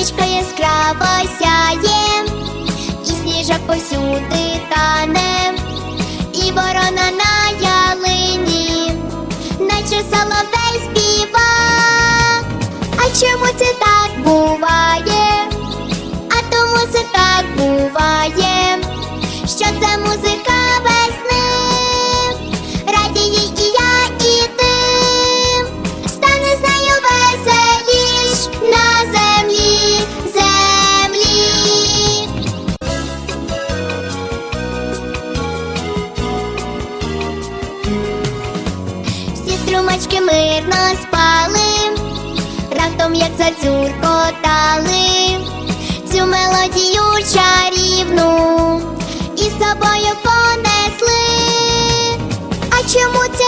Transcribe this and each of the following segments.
Сонечко яскраво сяє, і сніжок повсюди. Сонечки мирно спали, раптом як зацюркотали цю мелодію чарівну і собою понесли. А чому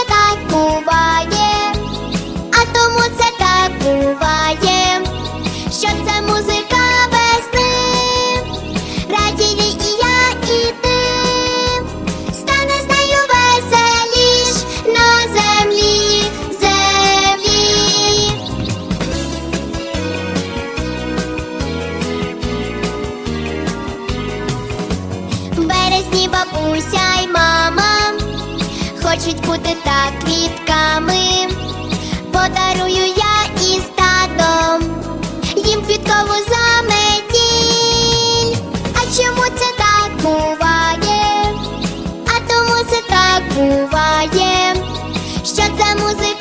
різні бабуся й мама, хочуть бути так квітками, подарую я і стадом їм квіткову заметіль. А чому це так буває? А тому це так буває, що це музика.